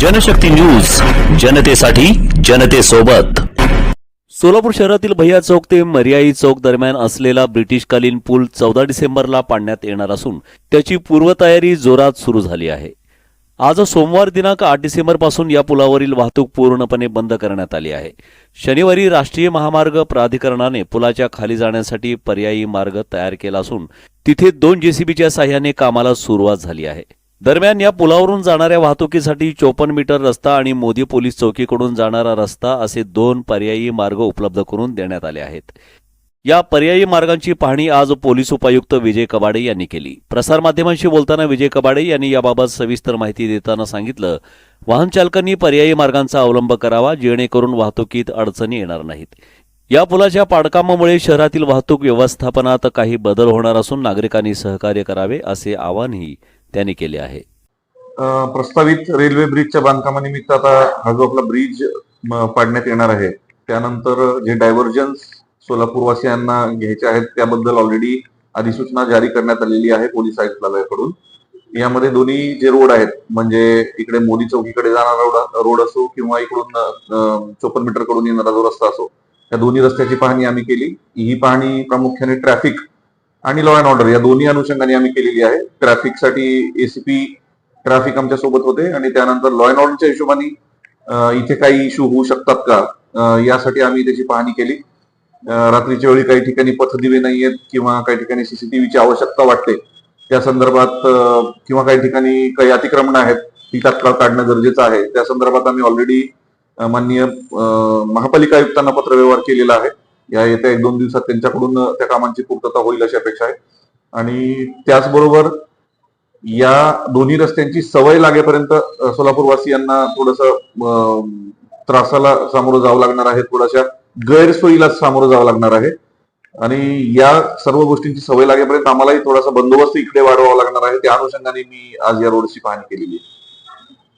Janshakti news जनतेसाठी जनतेसोबत. सोलापूर शहरातील भैया चौक ते मर्याई चौक दरम्यान असलेला ब्रिटिशकालीन पूल चौदा डिसेंबरला पाडण्यात येणार असून त्याची पूर्वतयारी जोरात सुरू झाली आहे. आज सोमवार दिनांक आठ डिसेंबरपासून या पुलावरील वाहतूक पूर्णपणे बंद करण्यात आली आहे. शनिवारी राष्ट्रीय महामार्ग प्राधिकरणाने पुलाच्या खाली जाण्यासाठी पर्यायी मार्ग तयार केला असून तिथे दोन जेसीबीच्या साह्याने कामाला सुरुवात झाली आहे. दरम्यान या पुलावरून जाणाऱ्या वाहतुकीसाठी चोपन्न मीटर रस्ता आणि मोदी पोलीस चौकीकडून जाणारा रस्ता असे दोन पर्यायी मार्ग उपलब्ध करून देण्यात आले आहेत. या पर्यायी मार्गांची पाहणी आज पोलीस उपायुक्त विजय कबाडे यांनी केली. प्रसारमाध्यमांशी बोलताना विजय कबाडे यांनी याबाबत सविस्तर माहिती देताना सांगितलं वाहन चालकांनी पर्यायी मार्गांचा अवलंब करावा जेणेकरून वाहतुकीत अडचणी येणार नाहीत. या पुलाच्या पाडकामामुळे शहरातील वाहतूक व्यवस्थापनात काही बदल होणार असून नागरिकांनी सहकार्य करावे असे आवाहनही त्यांनी केले आहे. प्रस्तावित रेल्वे ब्रिजच्या बांधकामानिमित्त आता हा जो आपला ब्रिज पाडण्यात येणार आहे त्यानंतर जे डायव्हर्जन्स सोलापूरवासियांना घ्यायचे आहेत त्याबद्दल ऑलरेडी अधिसूचना जारी करण्यात आलेली आहे पोलीस आयुक्तालयाकडून. यामध्ये दोन्ही जे रोड आहेत म्हणजे इकडे मोदी चौकीकडे जाणारा रोड असो किंवा इकडून चोपन्न मीटरकडून येणारा जो रस्ता असो त्या दोन्ही रस्त्याची पाहणी आम्ही केली. ही पाहणी प्रामुख्याने ट्रॅफिक आणि लॉ अँड ऑर्डर या दोन्ही अनुषंगाने आम्ही केलेली आहे. ट्रॅफिकसाठी एसीपी ट्रॅफिक आमच्यासोबत होते आणि त्यानंतर लॉ अँड ऑर्डरच्या हिशोबाने इथे काही इश्यू होऊ शकतात का? यासाठी आम्ही त्याची पाहणी केली. रात्रीच्या वेळी काही ठिकाणी पथदिवे नाही आहेत किंवा काही ठिकाणी सीसीटीव्हीची आवश्यकता वाटते. त्या संदर्भात किंवा काही ठिकाणी काही अतिक्रमण आहेत ती तात्काळ काढणं गरजेचं आहे. त्या संदर्भात आम्ही ऑलरेडी माननीय महापालिका आयुक्तांना पत्रव्यवहार केलेला आहे. या येत्या एक दोन दिवसात त्यांच्याकडून त्या कामांची पूर्तता होईल अशी अपेक्षा आहे. आणि त्याचबरोबर या दोन्ही रस्त्यांची सवय लागेपर्यंत सोलापूरवासियांना थोडस त्रासाला सामोरं जावं लागणार आहे थोड्याशा गैरसोयीला सामोरं जावं लागणार आहे. आणि या सर्व गोष्टींची सवय लागेपर्यंत आम्हालाही थोडासा बंदोबस्त इकडे वाढवावा लागणार आहे. त्या अनुषंगाने मी आज या रोडची पाहणी केलेली आहे.